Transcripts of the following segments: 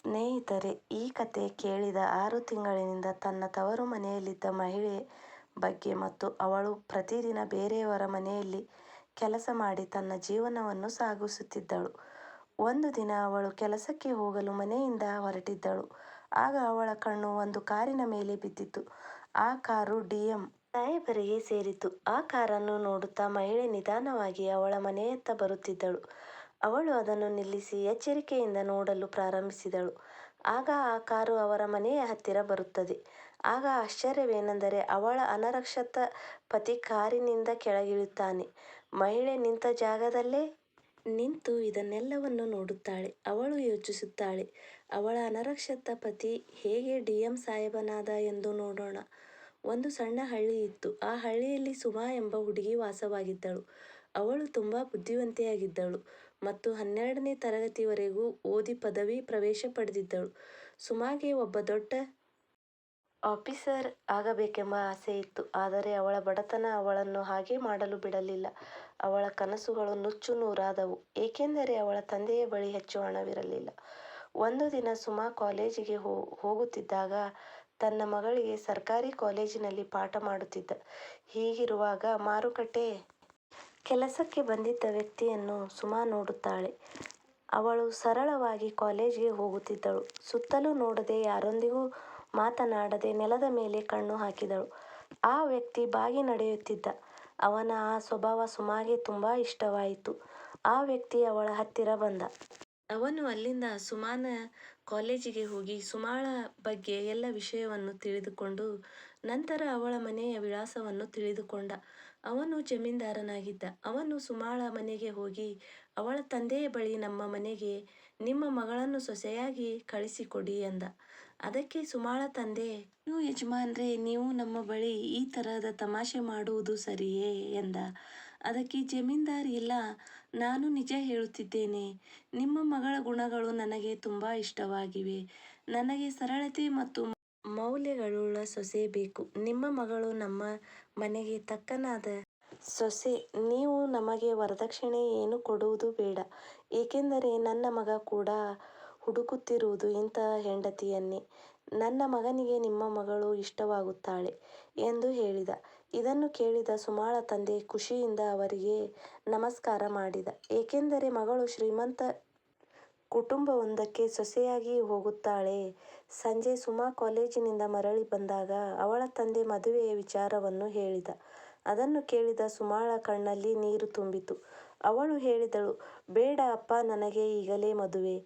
ಸ್ನೇಹಿತರೆ, ಈ ಕಥೆ ಕೇಳಿದ ಆರು ತಿಂಗಳಿನಿಂದ ತನ್ನ ತವರು ಮನೆಯಲ್ಲಿದ್ದ ಮಹಿಳೆ ಬಗ್ಗೆ ಮತ್ತು ಅವಳು ಪ್ರತಿದಿನ ಬೇರೆಯವರ ಮನೆಯಲ್ಲಿ ಕೆಲಸ ಮಾಡಿ ತನ್ನ ಜೀವನವನ್ನು ಸಾಗಿಸುತ್ತಿದ್ದಳು. ಒಂದು ದಿನ ಅವಳು ಕೆಲಸಕ್ಕೆ ಹೋಗಲು ಮನೆಯಿಂದ ಹೊರಟಿದ್ದಳು. ಆಗ ಅವಳ ಕಣ್ಣು ಒಂದು ಕಾರಿನ ಮೇಲೆ ಬಿದ್ದಿತು. ಆ ಕಾರು ಡಿಎಂ ಸಾಹೇಬರಿಗೆ ಸೇರಿತ್ತು. ಆ ಕಾರನ್ನು ನೋಡುತ್ತಾ ಮಹಿಳೆ ನಿಧಾನವಾಗಿ ಅವಳ ಮನೆಯತ್ತ ಬರುತ್ತಿದ್ದಳು. ಅವಳು ಅದನ್ನು ನಿಲ್ಲಿಸಿ ಎಚ್ಚರಿಕೆಯಿಂದ ನೋಡಲು ಪ್ರಾರಂಭಿಸಿದಳು. ಆಗ ಆ ಕಾರು ಅವರ ಮನೆಯ ಹತ್ತಿರ ಬರುತ್ತದೆ. ಆಗ ಆಶ್ಚರ್ಯವೇನೆಂದರೆ ಅವಳ ಅನರಕ್ಷತ ಪತಿ ಕಾರಿನಿಂದ ಕೆಳಗಿಳುತ್ತಾನೆ ಮಹಿಳೆ ನಿಂತ ಜಾಗದಲ್ಲೇ ನಿಂತು ಇದನ್ನೆಲ್ಲವನ್ನು ನೋಡುತ್ತಾಳೆ. ಅವಳು ಯೋಚಿಸುತ್ತಾಳೆ, ಅವಳ ಅನರಕ್ಷತ ಪತಿ ಹೇಗೆ ಡಿ. ಎಂ. ಸಾಹೇಬನಾದ ಎಂದು ನೋಡೋಣ. ಒಂದು ಸಣ್ಣ ಹಳ್ಳಿ ಇತ್ತು. ಆ ಹಳ್ಳಿಯಲ್ಲಿ ಸುಮಾ ಎಂಬ ಹುಡುಗಿ ವಾಸವಾಗಿದ್ದಳು. ಅವಳು ತುಂಬಾ ಬುದ್ಧಿವಂತೆಯಾಗಿದ್ದಳು ಮತ್ತು ಹನ್ನೆರಡನೇ ತರಗತಿವರೆಗೂ ಓದಿ ಪದವಿ ಪ್ರವೇಶ ಪಡೆದಿದ್ದಳು. ಸುಮಾಗೆ ಒಬ್ಬ ದೊಡ್ಡ ಆಫೀಸರ್ ಆಗಬೇಕೆಂಬ ಆಸೆ ಇತ್ತು. ಆದರೆ ಅವಳ ಬಡತನ ಅವಳನ್ನು ಹಾಗೆ ಮಾಡಲು ಬಿಡಲಿಲ್ಲ. ಅವಳ ಕನಸುಗಳು ನುಚ್ಚು ನೂರಾದವು ಏಕೆಂದರೆ ಅವಳ ತಂದೆಯ ಬಳಿ ಹೆಚ್ಚು ಹಣವಿರಲಿಲ್ಲ. ಒಂದು ದಿನ ಸುಮಾ ಕಾಲೇಜಿಗೆ ಹೋಗುತ್ತಿದ್ದಾಗ ತನ್ನ ಮಗಳಿಗೆ ಸರ್ಕಾರಿ ಕಾಲೇಜಿನಲ್ಲಿ ಪಾಠ ಮಾಡುತ್ತಿದ್ದ. ಹೀಗಿರುವಾಗ ಮಾರುಕಟ್ಟೆ ಕೆಲಸಕ್ಕೆ ಬಂದಿದ್ದ ವ್ಯಕ್ತಿಯನ್ನು ಸುಮಾ ನೋಡುತ್ತಾಳೆ. ಅವಳು ಸರಳವಾಗಿ ಕಾಲೇಜಿಗೆ ಹೋಗುತ್ತಿದ್ದಳು. ಸುತ್ತಲೂ ನೋಡದೆ ಯಾರೊಂದಿಗೂ ಮಾತನಾಡದೆ ನೆಲದ ಮೇಲೆ ಕಣ್ಣು ಹಾಕಿದಳು. ಆ ವ್ಯಕ್ತಿ ಬಾಗಿ ನಡೆಯುತ್ತಿದ್ದ. ಅವನ ಆ ಸ್ವಭಾವ ಸುಮಾಗೆ ತುಂಬಾ ಇಷ್ಟವಾಯಿತು. ಆ ವ್ಯಕ್ತಿ ಅವಳ ಹತ್ತಿರ ಬಂದ. ಅವನು ಅಲ್ಲಿಂದ ಸುಮಾನ ಕಾಲೇಜಿಗೆ ಹೋಗಿ ಸುಮಾಳ ಬಗ್ಗೆ ಎಲ್ಲ ವಿಷಯವನ್ನು ತಿಳಿದುಕೊಂಡು ನಂತರ ಅವಳ ಮನೆಯ ವಿಳಾಸವನ್ನು ತಿಳಿದುಕೊಂಡ. ಅವನು ಜಮೀನ್ದಾರನಾಗಿದ್ದ. ಅವನು ಸುಮಾಳ ಮನೆಗೆ ಹೋಗಿ, ಅವಳ ತಂದೆಯ ಬಳಿ ನಮ್ಮ ಮನೆಗೆ ನಿಮ್ಮ ಮಗಳನ್ನು ಸೊಸೆಯಾಗಿ ಕಳಿಸಿಕೊಡಿ ಎಂದ. ಅದಕ್ಕೆ ಸುಮಾಳ ತಂದೆ, ನೀವು ಯಜಮಾನ್ರೆ, ನೀವು ನಮ್ಮ ಬಳಿ ಈ ತರಹದ ತಮಾಷೆ ಮಾಡುವುದು ಸರಿಯೇ ಎಂದ. ಅದಕ್ಕೆ, ಜಮೀನ್ದಾರ್, ಇಲ್ಲ, ನಾನು ನಿಜ ಹೇಳುತ್ತಿದ್ದೇನೆ. ನಿಮ್ಮ ಮಗಳ ಗುಣಗಳು ನನಗೆ ತುಂಬಾ ಇಷ್ಟವಾಗಿವೆ. ನನಗೆ ಸರಳತೆ ಮತ್ತು ಮೌಲ್ಯಗಳುಳ್ಳ ಸೊಸೆ ಬೇಕು. ನಿಮ್ಮ ಮಗಳು ನಮ್ಮ ಮನೆಗೆ ತಕ್ಕನಾದ ಸೊಸೆ. ನೀವು ನಮಗೆ ವರದಕ್ಷಿಣೆ ಏನು ಕೊಡುವುದು ಬೇಡ. ಏಕೆಂದರೆ ನನ್ನ ಮಗ ಕೂಡ ಹುಡುಕುತ್ತಿರುವುದು ಇಂತಹ ಹೆಂಡತಿಯನ್ನೇ. ನನ್ನ ಮಗನಿಗೆ ನಿಮ್ಮ ಮಗಳು ಇಷ್ಟವಾಗುತ್ತಾಳೆ ಎಂದು ಹೇಳಿದ. ಇದನ್ನು ಕೇಳಿದ ಸುಮಾಳ ತಂದೆ ಖುಷಿಯಿಂದ ಅವರಿಗೆ ನಮಸ್ಕಾರ ಮಾಡಿದ. ಏಕೆಂದರೆ ಮಗಳು ಶ್ರೀಮಂತ ಕುಟುಂಬವೊಂದಕ್ಕೆ ಸೊಸೆಯಾಗಿ ಹೋಗುತ್ತಾಳೆ. ಸಂಜೆ ಸುಮಾ ಕಾಲೇಜಿನಿಂದ ಮರಳಿ ಬಂದಾಗ ಅವಳ ತಂದೆ ಮದುವೆಯ ವಿಚಾರವನ್ನು ಹೇಳಿದ. ಅದನ್ನು ಕೇಳಿದ ಸುಮಾಳ ಕಣ್ಣಲ್ಲಿ ನೀರು ತುಂಬಿತು. ಅವಳು ಹೇಳಿದಳು, ಬೇಡ ಅಪ್ಪ, ನನಗೆ ಈಗಲೇ ಮದುವೆ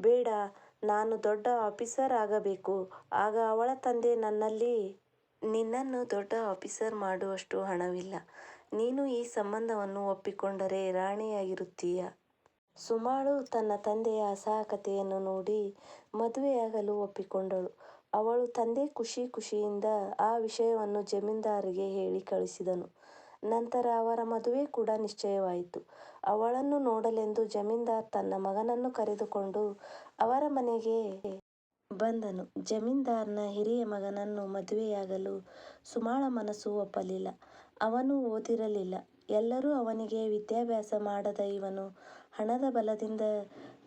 ಬೇಡ, ನಾನು ದೊಡ್ಡ ಆಫೀಸರ್ ಆಗಬೇಕು. ಆಗ ಅವಳ ತಂದೆ ನನ್ನಲ್ಲಿ, ನಿನ್ನನ್ನು ದೊಡ್ಡ ಆಫೀಸರ್ ಮಾಡುವಷ್ಟು ಹಣವಿಲ್ಲ. ನೀನು ಈ ಸಂಬಂಧವನ್ನು ಒಪ್ಪಿಕೊಂಡರೆ ರಾಣಿಯಾಗಿರುತ್ತೀಯ. ಸುಮಾಳು ತನ್ನ ತಂದೆಯ ಅಸಹಾಯಕತೆಯನ್ನು ನೋಡಿ ಮದುವೆಯಾಗಲು ಒಪ್ಪಿಕೊಂಡಳು. ಅವಳು ತಂದೆ ಖುಷಿ ಖುಷಿಯಿಂದ ಆ ವಿಷಯವನ್ನು ಜಮೀನ್ದಾರರಿಗೆ ಹೇಳಿ ಕಳಿಸಿದನು. ನಂತರ ಅವರ ಮದುವೆ ಕೂಡ ನಿಶ್ಚಯವಾಯಿತು. ಅವಳನ್ನು ನೋಡಲೆಂದು ಜಮೀನ್ದಾರ್ ತನ್ನ ಮಗನನ್ನು ಕರೆದುಕೊಂಡು ಅವರ ಮನೆಗೆ ಬಂದನು. ಜಮೀನ್ದಾರನ ಹಿರಿಯ ಮಗನನ್ನು ಮದುವೆಯಾಗಲು ಸುಮಾಳ ಮನಸ್ಸು ಒಪ್ಪಲಿಲ್ಲ. ಅವನು ಓದಿರಲಿಲ್ಲ. ಎಲ್ಲರೂ ಅವನಿಗೆ ವಿದ್ಯಾಭ್ಯಾಸ ಮಾಡದ ಇವನು ಹಣದ ಬಲದಿಂದ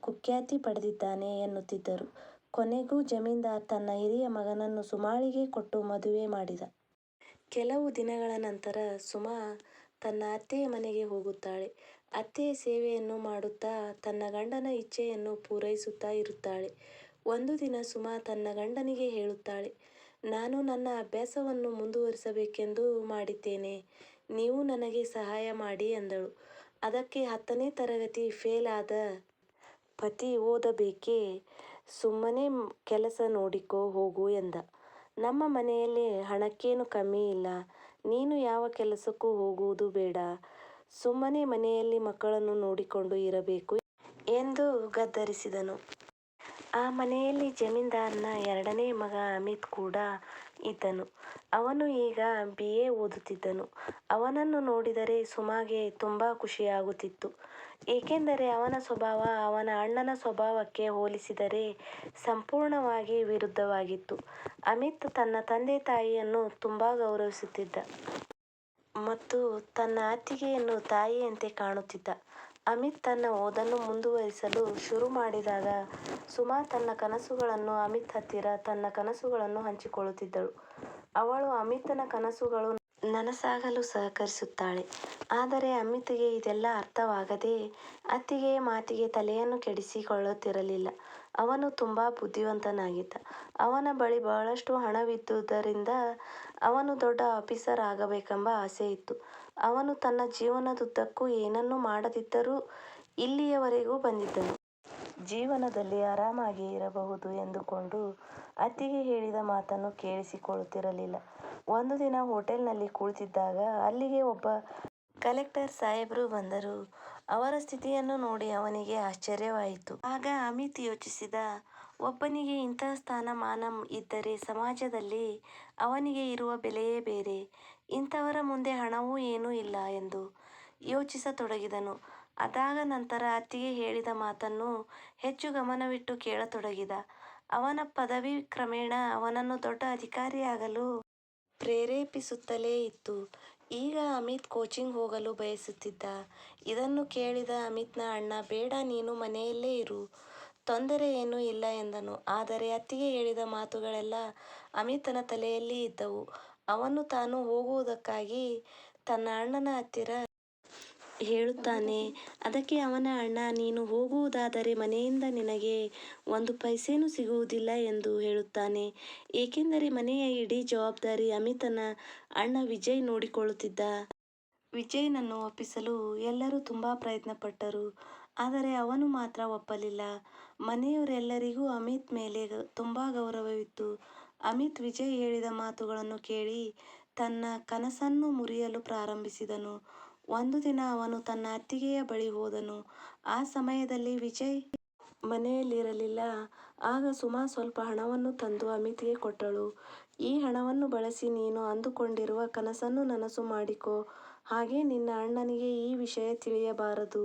ಕುಖ್ಯಾತಿ ಪಡೆದಿದ್ದಾನೆ ಎನ್ನುತ್ತಿದ್ದರು. ಕೊನೆಗೂ ಜಮೀನ್ದಾರ್ ತನ್ನ ಹಿರಿಯ ಮಗನನ್ನು ಸುಮಾಳಿಗೆ ಕೊಟ್ಟು ಮದುವೆ ಮಾಡಿದ. ಕೆಲವು ದಿನಗಳ ನಂತರ ಸುಮಾ ತನ್ನ ಅತ್ತೆಯ ಮನೆಗೆ ಹೋಗುತ್ತಾಳೆ. ಅತ್ತೆಯ ಸೇವೆಯನ್ನು ಮಾಡುತ್ತಾ ತನ್ನ ಗಂಡನ ಇಚ್ಛೆಯನ್ನು ಪೂರೈಸುತ್ತಾ ಇರುತ್ತಾಳೆ. ಒಂದು ದಿನ ಸುಮಾ ತನ್ನ ಗಂಡನಿಗೆ ಹೇಳುತ್ತಾಳೆ, ನಾನು ನನ್ನ ಅಭ್ಯಾಸವನ್ನು ಮುಂದುವರಿಸಬೇಕೆಂದು ಮಾಡಿದ್ದೇನೆ. ನೀವು ನನಗೆ ಸಹಾಯ ಮಾಡಿ ಎಂದಳು. ಅದಕ್ಕೆ ಹತ್ತನೇ ತರಗತಿ ಫೇಲ್ ಆದ ಪತಿ ಓದಬೇಕೇ ಸುಮ್ಮನೆ ಕೆಲಸ ನೋಡಿಕೋ ಹೋಗು ಎಂದ. ನಮ್ಮ ಮನೆಯಲ್ಲಿ ಹಣಕ್ಕೇನು ಕಮ್ಮಿ ಇಲ್ಲ. ನೀನು ಯಾವ ಕೆಲಸಕ್ಕೂ ಹೋಗುವುದು ಬೇಡ. ಸುಮ್ಮನೆ ಮನೆಯಲ್ಲಿ ಮಕ್ಕಳನ್ನು ನೋಡಿಕೊಂಡು ಇರಬೇಕು ಎಂದು ಗದ್ದರಿಸಿದನು ಆ ಮನೆಯಲ್ಲಿ ಜಮೀನ್ದಾರನ ಎರಡನೇ ಮಗ ಅಮಿತ್ ಕೂಡ ಇದ್ದನು. ಅವನು ಈಗ ಬಿ. ಎ. ಓದುತ್ತಿದ್ದನು. ಅವನನ್ನು ನೋಡಿದರೆ ಸುಮಾಗೆ ತುಂಬ ಖುಷಿಯಾಗುತ್ತಿತ್ತು. ಏಕೆಂದರೆ ಅವನ ಸ್ವಭಾವ ಅವನ ಅಣ್ಣನ ಸ್ವಭಾವಕ್ಕೆ ಹೋಲಿಸಿದರೆ ಸಂಪೂರ್ಣವಾಗಿ ವಿರುದ್ಧವಾಗಿತ್ತು. ಅಮಿತ್ ತನ್ನ ತಂದೆ ತಾಯಿಯನ್ನು ತುಂಬ ಗೌರವಿಸುತ್ತಿದ್ದ. ಮತ್ತು ತನ್ನ ಅತ್ತಿಗೆಯನ್ನು ತಾಯಿಯಂತೆ ಕಾಣುತ್ತಿದ್ದ. ಅಮಿತ್ ತನ್ನ ಓದನ್ನು ಮುಂದುವರಿಸಲು ಶುರು ಮಾಡಿದಾಗ ಸುಮಾ ತನ್ನ ಕನಸುಗಳನ್ನು ಅಮಿತ್ ಹತ್ತಿರ ತನ್ನ ಕನಸುಗಳನ್ನು ಹಂಚಿಕೊಳ್ಳುತ್ತಿದ್ದಳು. ಅವಳು ಅಮಿತನ ಕನಸುಗಳು ನನಸಾಗಲು ಸಹಕರಿಸುತ್ತಾಳೆ. ಆದರೆ ಅಮಿತ್ಗೆ ಇದೆಲ್ಲ ಅರ್ಥವಾಗದೆ ಅತ್ತಿಗೆ ಮಾತಿಗೆ ತಲೆಯನ್ನು ಕೆಡಿಸಿಕೊಳ್ಳುತ್ತಿರಲಿಲ್ಲ. ಅವನು ತುಂಬಾ ಬುದ್ಧಿವಂತನಾಗಿದ್ದ. ಅವನ ಬಳಿ ಬಹಳಷ್ಟು ಹಣವಿದ್ದುದರಿಂದ ಅವನು ದೊಡ್ಡ ಆಫೀಸರ್ ಆಗಬೇಕೆಂಬ ಆಸೆ ಇತ್ತು ಅವನು ತನ್ನ ಜೀವನದುದ್ದಕ್ಕೂ ಏನನ್ನೂ ಮಾಡದಿದ್ದರೂ ಇಲ್ಲಿಯವರೆಗೂ ಬಂದಿದ್ದನು. ಜೀವನದಲ್ಲಿ ಆರಾಮಾಗಿ ಇರಬಹುದು ಎಂದುಕೊಂಡು ಅತ್ತಿಗೆ ಹೇಳಿದ ಮಾತನ್ನು ಕೇಳಿಸಿಕೊಳ್ಳುತ್ತಿರಲಿಲ್ಲ. ಒಂದು ದಿನ ಹೋಟೆಲ್ನಲ್ಲಿ ಕುಳಿತಿದ್ದಾಗ ಅಲ್ಲಿಗೆ ಒಬ್ಬ ಕಲೆಕ್ಟರ್ ಸಾಹೇಬ್ರು ಬಂದರು. ಅವರ ಸ್ಥಿತಿಯನ್ನು ನೋಡಿ ಅವನಿಗೆ ಆಶ್ಚರ್ಯವಾಯಿತು. ಆಗ ಅಮಿತ್ ಯೋಚಿಸಿದ, ಒಬ್ಬನಿಗೆ ಇಂತಹ ಸ್ಥಾನಮಾನ ಇದ್ದರೆ ಸಮಾಜದಲ್ಲಿ ಅವನಿಗೆ ಇರುವ ಬೆಲೆಯೇ ಬೇರೆ. ಇಂಥವರ ಮುಂದೆ ಹಣವೂ ಏನೂ ಇಲ್ಲ ಎಂದು ಯೋಚಿಸತೊಡಗಿದನು. ಅದಾದ ನಂತರ ಅತ್ತಿಗೆ ಹೇಳಿದ ಮಾತನ್ನು ಹೆಚ್ಚು ಗಮನವಿಟ್ಟು ಕೇಳತೊಡಗಿದ. ಅವನ ಪದವಿ ಕ್ರಮೇಣ ಅವನನ್ನು ದೊಡ್ಡ ಅಧಿಕಾರಿಯಾಗಲು ಪ್ರೇರೇಪಿಸುತ್ತಲೇ ಇತ್ತು. ಈಗ ಅಮಿತ್ ಕೋಚಿಂಗ್ ಹೋಗಲು ಬಯಸುತ್ತಿದ್ದ. ಇದನ್ನು ಕೇಳಿದ ಅಮಿತ್ನ ಅಣ್ಣ, ಬೇಡ, ನೀನು ಮನೆಯಲ್ಲೇ ಇರು. ತೊಂದರೆ ಏನೂ ಇಲ್ಲ ಎಂದನು. ಆದರೆ ಅತ್ತಿಗೆ ಹೇಳಿದ ಮಾತುಗಳೆಲ್ಲ ಅಮಿತನ ತಲೆಯಲ್ಲಿ ಇದ್ದವು. ಅವನು ತಾನು ಹೋಗುವುದಕ್ಕಾಗಿ ತನ್ನ ಅಣ್ಣನ ಹತ್ತಿರ ಹೇಳುತ್ತಾನೆ. ಅದಕ್ಕೆ ಅವನ ಅಣ್ಣ, ನೀನು ಹೋಗುವುದಾದರೆ ಮನೆಯಿಂದ ನಿನಗೆ ಒಂದು ಪೈಸೆನೂ ಸಿಗುವುದಿಲ್ಲ ಎಂದು ಹೇಳುತ್ತಾನೆ. ಏಕೆಂದರೆ ಮನೆಯ ಇಡೀ ಜವಾಬ್ದಾರಿ ಅಮಿತನ ಅಣ್ಣ ವಿಜಯ್ ನೋಡಿಕೊಳ್ಳುತ್ತಿದ್ದ. ವಿಜಯ್ನನ್ನು ಒಪ್ಪಿಸಲು ಎಲ್ಲರೂ ತುಂಬ ಪ್ರಯತ್ನಪಟ್ಟರು. ಆದರೆ ಅವನು ಮಾತ್ರ ಒಪ್ಪಲಿಲ್ಲ. ಮನೆಯವರೆಲ್ಲರಿಗೂ ಅಮಿತ್ ಮೇಲೆ ತುಂಬ ಗೌರವವಿತ್ತು. ಅಮಿತ್ ವಿಜಯ್ ಹೇಳಿದ ಮಾತುಗಳನ್ನು ಕೇಳಿ ತನ್ನ ಕನಸನ್ನು ಮುರಿಯಲು ಪ್ರಾರಂಭಿಸಿದನು. ಒಂದು ದಿನ ಅವನು ತನ್ನ ಅತ್ತಿಗೆಯ ಬಳಿ ಹೋದನು. ಆ ಸಮಯದಲ್ಲಿ ವಿಜಯ್ ಮನೆಯಲ್ಲಿರಲಿಲ್ಲ. ಆಗ ಸುಮಾ ಸ್ವಲ್ಪ ಹಣವನ್ನು ತಂದು ಅಮಿತ್ಗೆ ಕೊಟ್ಟಳು. ಈ ಹಣವನ್ನು ಬಳಸಿ ನೀನು ಅಂದುಕೊಂಡಿರುವ ಕನಸನ್ನು ನನಸು ಮಾಡಿಕೋ. ಹಾಗೆ ನಿನ್ನ ಅಣ್ಣನಿಗೆ ಈ ವಿಷಯ ತಿಳಿಯಬಾರದು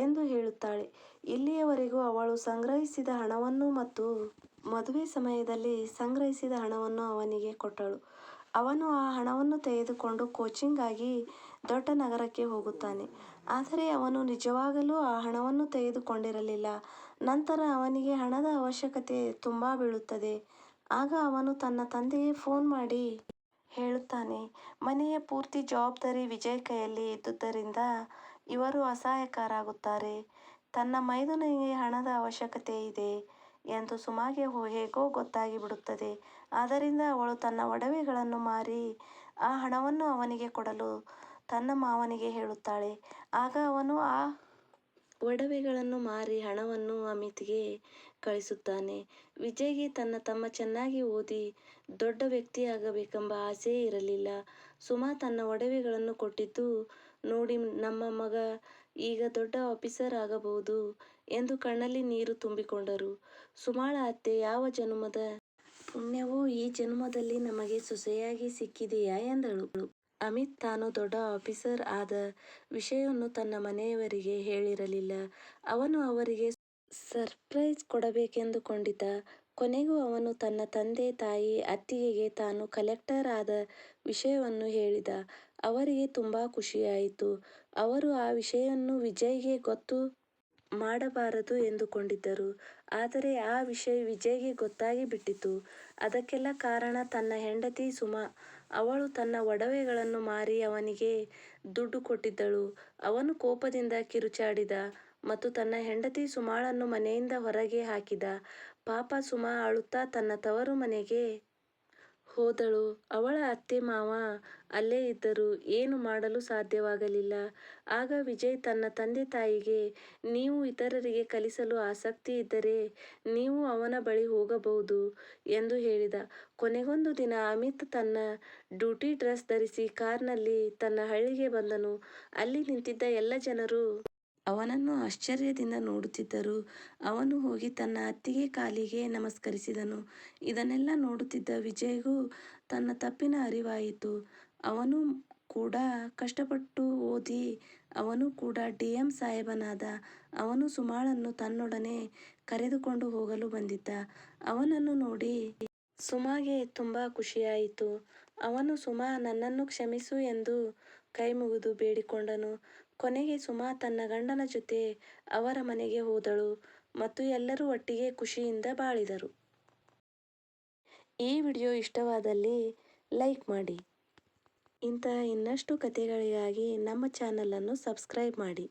ಎಂದು ಹೇಳುತ್ತಾಳೆ. ಇಲ್ಲಿಯವರೆಗೂ ಅವಳು ಸಂಗ್ರಹಿಸಿದ ಹಣವನ್ನು ಮತ್ತು ಮದುವೆ ಸಮಯದಲ್ಲಿ ಸಂಗ್ರಹಿಸಿದ ಹಣವನ್ನು ಅವನಿಗೆ ಕೊಟ್ಟಳು. ಅವನು ಆ ಹಣವನ್ನು ತೆಗೆದುಕೊಂಡು ಕೋಚಿಂಗ್ ಆಗಿ ದೊಡ್ಡ ನಗರಕ್ಕೆ ಹೋಗುತ್ತಾನೆ. ಆದರೆ ಅವನು ನಿಜವಾಗಲೂ ಆ ಹಣವನ್ನು ತೆಗೆದುಕೊಂಡಿರಲಿಲ್ಲ. ನಂತರ ಅವನಿಗೆ ಹಣದ ಅವಶ್ಯಕತೆ ತುಂಬಾ ಬೀಳುತ್ತದೆ. ಆಗ ಅವನು ತನ್ನ ತಂದೆಗೆ ಫೋನ್ ಮಾಡಿ ಹೇಳುತ್ತಾನೆ. ಮನೆಯ ಪೂರ್ತಿ ಜವಾಬ್ದಾರಿ ವಿಜಯ್ ಕೈಯಲ್ಲಿ ಇದ್ದುದರಿಂದ ಇವರು ಅಸಹಾಯಕರಾಗುತ್ತಾರೆ. ತನ್ನ ಮೈದುನಿಗೆ ಹಣದ ಅವಶ್ಯಕತೆ ಇದೆ ಎಂದು ಸುಮಾಗೆ ಹೇಗೋ ಗೊತ್ತಾಗಿಬಿಡುತ್ತದೆ. ಆದ್ದರಿಂದ ಅವಳು ತನ್ನ ಒಡವೆಗಳನ್ನು ಮಾರಿ ಆ ಹಣವನ್ನು ಅವನಿಗೆ ಕೊಡಲು ತನ್ನ ಮಾವನಿಗೆ ಹೇಳುತ್ತಾಳೆ. ಆಗ ಅವನು ಆ ಒಡವೆಗಳನ್ನು ಮಾರಿ ಹಣವನ್ನು ಅಮಿತ್ಗೆ ಕಳಿಸುತ್ತಾನೆ. ವಿಜಯ್ಗೆ ತನ್ನ ತಮ್ಮ ಚೆನ್ನಾಗಿ ಓದಿ ದೊಡ್ಡ ವ್ಯಕ್ತಿಯಾಗಬೇಕೆಂಬ ಆಸೆಯೇ ಇರಲಿಲ್ಲ. ಸುಮಾ ತನ್ನ ಒಡವೆಗಳನ್ನು ಕೊಟ್ಟಿದ್ದು ನೋಡಿ ನಮ್ಮ ಮಗ ಈಗ ದೊಡ್ಡ ಆಫೀಸರ್ ಆಗಬಹುದು ಎಂದು ಕಣ್ಣಲ್ಲಿ ನೀರು ತುಂಬಿಕೊಂಡರು. ಸುಮಾಳ ಅತ್ತೆ, ಯಾವ ಜನುಮದ ಪುಣ್ಯವೋ ಈ ಜನ್ಮದಲ್ಲಿ ನಮಗೆ ಸೊಸೆಯಾಗಿ ಸಿಕ್ಕಿದೆಯಾ ಎಂದಳು. ಅಮಿತ್ ತಾನು ದೊಡ್ಡ ಆಫೀಸರ್ ಆದ ವಿಷಯವನ್ನು ತನ್ನ ಮನೆಯವರಿಗೆ ಹೇಳಿರಲಿಲ್ಲ. ಅವನು ಅವರಿಗೆ ಸರ್ಪ್ರೈಸ್ ಕೊಡಬೇಕೆಂದುಕೊಂಡಿದ್ದ. ಕೊನೆಗೂ ಅವನು ತನ್ನ ತಂದೆ, ತಾಯಿ, ಅತ್ತಿಗೆಗೆ ತಾನು ಕಲೆಕ್ಟರ್ ಆದ ವಿಷಯವನ್ನು ಹೇಳಿದ. ಅವರಿಗೆ ತುಂಬಾ ಖುಷಿಯಾಯಿತು. ಅವರು ಆ ವಿಷಯವನ್ನು ವಿಜಯ್ಗೆ ಗೊತ್ತು ಮಾಡಬಾರದು ಎಂದುಕೊಂಡಿದ್ದರು. ಆದರೆ ಆ ವಿಷಯ ವಿಜಯ್ಗೆ ಗೊತ್ತಾಗಿ ಬಿಟ್ಟಿತು. ಅದಕ್ಕೆಲ್ಲ ಕಾರಣ ತನ್ನ ಹೆಂಡತಿ ಸುಮಾ. ಅವಳು ತನ್ನ ಒಡವೆಗಳನ್ನು ಮಾರಿ ಅವನಿಗೆ ದುಡ್ಡು ಕೊಟ್ಟಿದ್ದಳು. ಅವನು ಕೋಪದಿಂದ ಕಿರುಚಾಡಿದ ಮತ್ತು ತನ್ನ ಹೆಂಡತಿ ಸುಮಾಳನ್ನು ಮನೆಯಿಂದ ಹೊರಗೆ ಹಾಕಿದ. ಪಾಪ ಸುಮಾ ಅಳುತ್ತಾ ತನ್ನ ತವರು ಮನೆಗೆ ಹೋದಳು. ಅವಳ ಅತ್ತೆ ಮಾವ ಅಲ್ಲೇ ಇದ್ದರು ಏನು ಮಾಡಲು ಸಾಧ್ಯವಾಗಲಿಲ್ಲ. ಆಗ ವಿಜಯ್ ತನ್ನ ತಂದೆ ತಾಯಿಗೆ, ನೀವು ಇತರರಿಗೆ ಕಲಿಸಲು ಆಸಕ್ತಿ ಇದ್ದರೆ ನೀವು ಅವನ ಬಳಿ ಹೋಗಬಹುದು ಎಂದು ಹೇಳಿದ. ಕೊನೆಗೊಂದು ದಿನ ಅಮಿತ್ ತನ್ನ ಡ್ಯೂಟಿ ಡ್ರೆಸ್ ಧರಿಸಿ ಕಾರ್ನಲ್ಲಿ ತನ್ನ ಹಳ್ಳಿಗೆ ಬಂದನು. ಅಲ್ಲಿ ನಿಂತಿದ್ದ ಎಲ್ಲ ಜನರು ಅವನನ್ನು ಆಶ್ಚರ್ಯದಿಂದ ನೋಡುತ್ತಿದ್ದರು. ಅವನು ಹೋಗಿ ತನ್ನ ಅತ್ತಿಗೆ ಕಾಲಿಗೆ ನಮಸ್ಕರಿಸಿದನು. ಇದನ್ನೆಲ್ಲ ನೋಡುತ್ತಿದ್ದ ವಿಜಯ್ಗೂ ತನ್ನ ತಪ್ಪಿನ ಅರಿವಾಯಿತು. ಅವನು ಕೂಡ ಕಷ್ಟಪಟ್ಟು ಓದಿ, ಅವನು ಕೂಡ ಡಿ. ಎಂ. ಸಾಹೇಬನಾದ. ಅವನು ಸುಮಾಳನ್ನು ತನ್ನೊಡನೆ ಕರೆದುಕೊಂಡು ಹೋಗಲು ಬಂದಿದ್ದ. ಅವನನ್ನು ನೋಡಿ ಸುಮಾಗೆ ತುಂಬ ಖುಷಿಯಾಯಿತು. ಅವನು ಸುಮಾ, ನನ್ನನ್ನು ಕ್ಷಮಿಸು ಎಂದು ಕೈಮುಗಿದು ಬೇಡಿಕೊಂಡನು. ಕೊನೆಗೆ ಸುಮಾ ತನ್ನ ಗಂಡನ ಜೊತೆ ಅವರ ಮನೆಗೆ ಹೋದಳು ಮತ್ತು ಎಲ್ಲರೂ ಒಟ್ಟಿಗೆ ಖುಷಿಯಿಂದ ಬಾಳಿದರು. ಈ ವಿಡಿಯೋ ಇಷ್ಟವಾದಲ್ಲಿ ಲೈಕ್ ಮಾಡಿ. ಇಂತಹ ಇನ್ನಷ್ಟು ಕಥೆಗಳಿಗಾಗಿ ನಮ್ಮ ಚಾನಲನ್ನು ಸಬ್ಸ್ಕ್ರೈಬ್ ಮಾಡಿ.